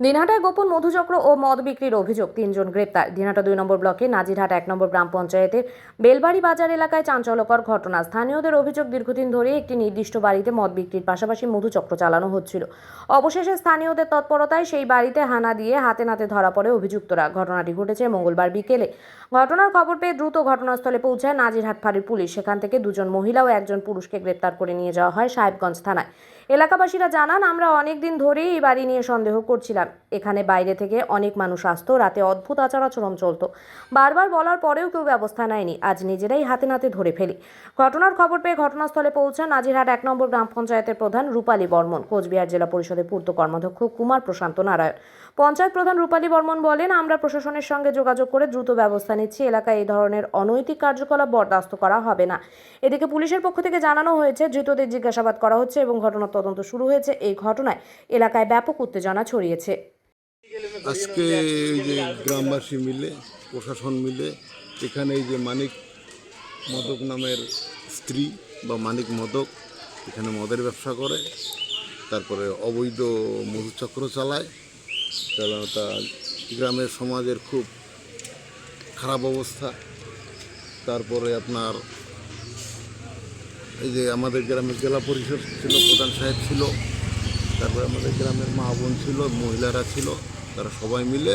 দিনহাটায় গোপন মধুচক্র ও মদ বিক্রির অভিযোগ, তিনজন গ্রেপ্তার। দিনহাটা দুই নম্বর ব্লকে নাজিরহাট এক নম্বর গ্রাম পঞ্চায়েতের বেলবাড়ি বাজার এলাকায় চাঞ্চল্যকর ঘটনা। স্থানীয়দের অভিযোগ, দীর্ঘদিন ধরে একটি নির্দিষ্ট বাড়িতে মদ বিক্রির পাশাপাশি মধুচক্র চালানো হচ্ছিল। অবশেষে স্থানীয়দের তৎপরতায় সেই বাড়িতে হানা দিয়ে হাতে নাতে ধরা পড়ে অভিযুক্তরা। ঘটনাটি ঘটেছে মঙ্গলবার বিকেলে। ঘটনার খবর পেয়ে দ্রুত ঘটনাস্থলে পৌঁছায় নাজিরহাট ফাঁড়ির পুলিশ। সেখান থেকে দুজন মহিলা ও একজন পুরুষকে গ্রেপ্তার করে নিয়ে যাওয়া হয় সাহেবগঞ্জ থানায়। এলাকাবাসীরা জানান, আমরা অনেক দিন ধরেই এই বাড়ি নিয়ে সন্দেহ করছিলাম। that এখানে বাইরে থেকে অনেক মানুষ আসতো, রাতে অদ্ভুত আচার আচরণ চলতো। বারবার বলার পরেও কেউ ব্যবস্থা নেয়নি, আজ নিজেরাই হাতে নাতে ধরে ফেলি। ঘটনার খবর পেয়ে ঘটনাস্থলে পৌঁছান নাজিরহাট এক নম্বর গ্রাম পঞ্চায়েতের প্রধান রূপালী বর্মন। কোচবিহার জেলা পরিষদের পূর্ত কর্মাধ্যক্ষ কুমার প্রশান্ত নারায়ণ। পঞ্চায়েত প্রধান রূপালী বর্মন বলেন, আমরা প্রশাসনের সঙ্গে যোগাযোগ করে দ্রুত ব্যবস্থা নিচ্ছি। এলাকায় এই ধরনের অনৈতিক কার্যকলাপ বরদাস্ত করা হবে না। এদিকে পুলিশের পক্ষ থেকে জানানো হয়েছে, ধৃতদের জিজ্ঞাসাবাদ করা হচ্ছে এবং ঘটনার তদন্ত শুরু হয়েছে। এই ঘটনায় এলাকায় ব্যাপক উত্তেজনা ছড়িয়েছে। আজকে এই যে গ্রামবাসী মিলে, প্রশাসন মিলে, এখানে এই যে মানিক মদক নামের স্ত্রী বা মানিক মদক, এখানে মদের ব্যবসা করে, তারপরে অবৈধ মধুচক্র চালায় চালানোটা গ্রামের সমাজের খুব খারাপ অবস্থা। তারপরে আপনার এই যে আমাদের গ্রামের জেলা পরিষদ ছিল, প্রধান সাহেব ছিল, তারপরে আমাদের গ্রামের মা বোন ছিল, মহিলারা ছিল। তারা সবাই মিলে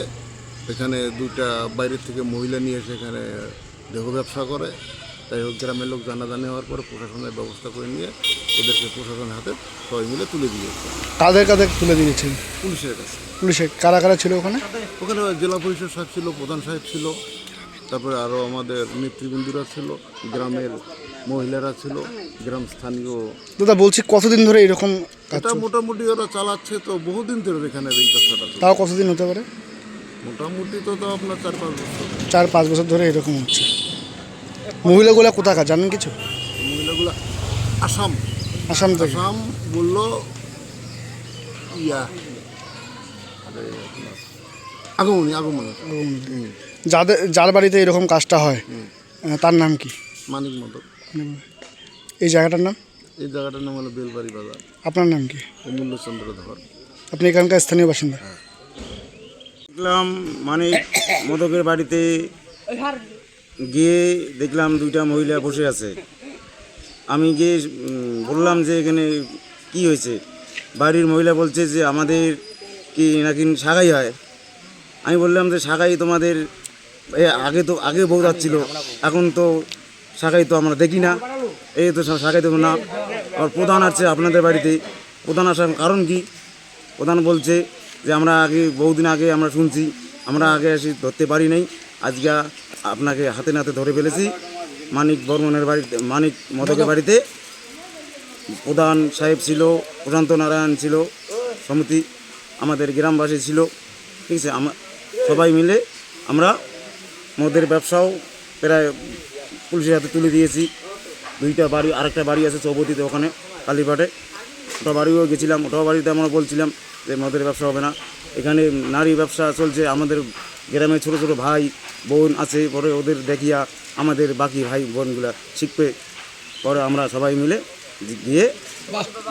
এখানে দুইটা বাইরের থেকে মহিলা নিয়ে এসে এখানে দেহ ব্যবসা করে। তাই হোক গ্রামের লোক জানাজানি হওয়ার পরে প্রশাসনের ব্যবস্থা করে নিয়ে ওদেরকে প্রশাসনের হাতে সবাই মিলে তুলে দিয়েছে। কাদের কাদের তুলে দিয়েছেন? পুলিশের কাছে। পুলিশে কারা কারা ছিল ওখানে? ওখানে জেলা পরিষদ সাহেব ছিল প্রধান সাহেব ছিল তারপরে আরও আমাদের নেতৃবৃন্দরা ছিল গ্রামের মহিলারা ছিল গ্রাম স্থানীয় দাদা বলছি কতদিন ধরে এরকম এটা মোটামুটি ওরা চালাচ্ছে তো বহুদিন ধরে এখানে এই ব্যবসাটা। তাও কতদিন হতে পারে? মোটামুটি তো তো আপনার চার পাঁচ বছর। চার পাঁচ বছর ধরে এরকম হচ্ছে। মহিলাগুলো কোথাকার জানেন কিছু? মহিলাগুলো আসাম। আসাম থেকে? আসাম বলল ইয়া। আগমনী আগমনী। যাদের যার বাড়িতে এরকম কাজটা হয় তার নাম কি? মানিক মতো এই জায়গাটার নাম? এই জায়গাটার নাম হলো বেলবাড়ি বাজার। আপনার নাম কি? অমূল্যচন্দ্র ধর। আপনি এখানকার স্থানীয় বাসিন্দা? দেখলাম মানে মদকের বাড়িতে গিয়ে দেখলাম দুইটা মহিলা বসে আছে। আমি গিয়ে বললাম যে এখানে কি হয়েছে? বাড়ির মহিলা বলছে যে আমাদের কি নাকি সাগাই হয়। আমি বললাম যে সাগাই তোমাদের এ আগে তো আগে বউ যাচ্ছিল। এখন তো সাগাই তো আমরা দেখি না। এই তো সাগাই তো না। আর প্রধান আছে আপনাদের বাড়িতে। প্রধান আসার কারণ কি? প্রধান বলছে যে, আমরা আগে, বহুদিন আগে আমরা শুনছি, আমরা আগে এসে ধরতে পারি নাই। আজকে আপনাকে হাতে নাতে ধরে ফেলেছি। মানিক বর্মনের বাড়িতে, মানিক মদকের বাড়িতে। প্রধান সাহেব ছিল, প্রশান্ত নারায়ণ ছিল, সমিতি, আমাদের গ্রামবাসী ছিল। ঠিক আছে সবাই মিলে আমরা মদের ব্যবসাও প্রায় পুলিশের হাতে তুলে দিয়েছি। দুইটা বাড়ি আরেকটা বাড়ি আছে চৌপতিতে ওখানে কালীপাটে ওটা বাড়িও গেছিলাম ওটাও বাড়িতে আমরা বলছিলাম যে মদের ব্যবসা হবে না। এখানে নারী ব্যবসা চলছে আমাদের গ্রামে ছোট ছোট ভাই বোন আছে পরে ওদের দেখিয়া আমাদের বাকি ভাই বোনগুলা শিখবে। পরে আমরা সবাই মিলে গিয়ে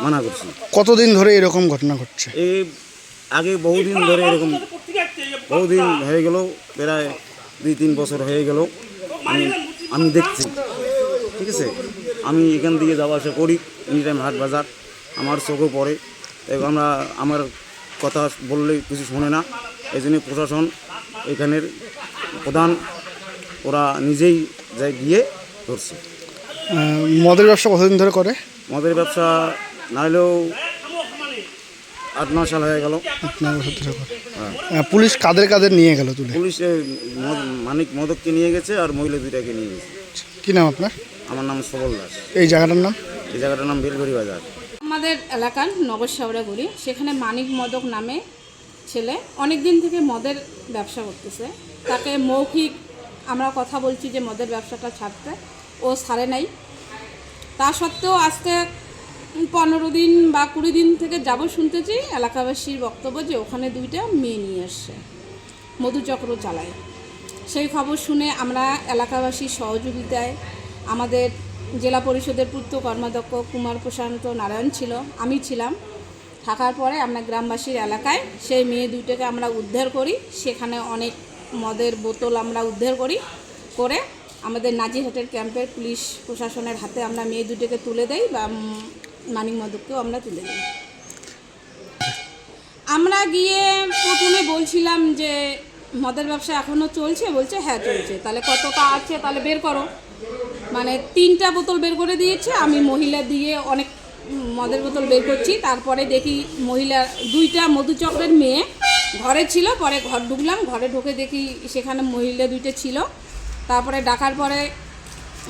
মানা করছি। কতদিন ধরে এরকম ঘটনা ঘটছে? এই আগে বহুদিন ধরে এরকম বহুদিন হয়ে গেল প্রায় দুই তিন বছর হয়ে গেল। আমি আমি দেখছি। ঠিক আছে? আমি এখান থেকে যাওয়া আসা করি এনি টাইম হাট বাজার আমার চোখও পড়ে। এবং আমরা আমার কথা বললে কিছু শোনে না। এই জন্য প্রশাসন এখানের প্রধান ওরা নিজেই যায় গিয়ে ধরছে। মদের ব্যবসা কতদিন ধরে করে? মদের ব্যবসা না হলেও আট ন সাল হয়ে গেল। আহ, পুলিশ কাদের কাদের নিয়ে গেল তুলে? পুলিশ মানিক মদককে নিয়ে গেছে আর মহিলা দুইটাকে নিয়ে গেছে। কি নাম আপনার? আমার নাম সবল দাস। এই জায়গাটার নাম? এই জায়গাটার নাম বেলঘড়ি বাজার। আমাদের এলাকার নগর শাওড়াগুড়ি সেখানে মানিক মদক নামে ছেলে অনেক দিন থেকে মদের ব্যবসা করতেছে। তাকে মৌখিক আমরা কথা বলছি যে মদের ব্যবসাটা ছাড়তে ও ছাড়ে নাই। তা সত্ত্বেও আজকে পনেরো দিন বা কুড়ি দিন থেকে যাব শুনতেছি এলাকাবাসীর বক্তব্য যে ওখানে দুইটা মেয়ে নিয়ে এসছে মধুচক্র চালায়। সেই খবর শুনে আমরা এলাকাবাসীর সহযোগিতায় আমাদের জেলা পরিষদের পূর্ত কর্মাধ্যক্ষ কুমার প্রশান্ত নারায়ণ ছিল, আমি ছিলাম। থাকার পরে আমরা গ্রামবাসীর এলাকায় সেই মেয়ে দুইটাকে আমরা উদ্ধার করি, সেখানে অনেক মদের বোতল আমরা উদ্ধার করি, করে আমাদের নাজিরহাটের ক্যাম্পের পুলিশ প্রশাসনের হাতে আমরা মেয়ে দুটোকে তুলে দেই বা মানিক মদককেও আমরা তুলে দিই। আমরা গিয়ে প্রথমে বলছিলাম যে, মদের ব্যবসা এখনও চলছে? বলছে হ্যাঁ চলছে। তাহলে কতটা আছে তাহলে বের করো। মানে তিনটা বোতল বের করে দিয়েছে, আমি মহিলা দিয়ে অনেক মদের বোতল বের করছি, তারপরে দেখি মহিলা, দুইটা মধুচক্রের মেয়ে ঘরে ছিল, পরে ঘর ঢুকলাম, ঘরে ঢুকে দেখি সেখানে মহিলা দুইটা ছিল। তারপরে ডাকার পরে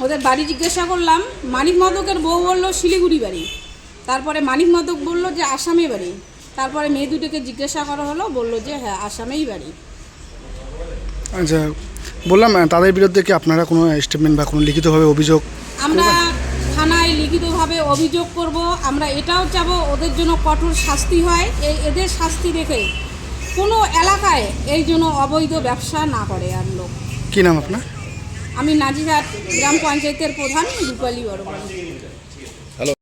ওদের বাড়ি জিজ্ঞাসা করলাম, মানিক মদকের বউ বলল, শিলিগুড়ি বাড়ি। তারপরে মানিক মদক বলল যে আসামে বাড়ি। তারপরে মেয়ে দুটোকে জিজ্ঞাসা করা হলো, বলল যে হ্যাঁ আসামেই বাড়ি। আচ্ছা বললাম তাদের বিরুদ্ধে কি আপনারা কোনো স্টেটমেন্ট বা কোনো লিখিতভাবে অভিযোগ আমরা থানায় লিখিতভাবে অভিযোগ করব আমরা এটাও চাবো ওদের জন্য কঠোর শাস্তি হয় এই এদের শাস্তি দেখে কোনো এলাকায় এই জন্য অবৈধ ব্যবসা না করে আর লোক। কী নাম আপনার? আমি নাজিরহাট গ্রাম পঞ্চায়েতের প্রধান রূপালী বড়বাড়ি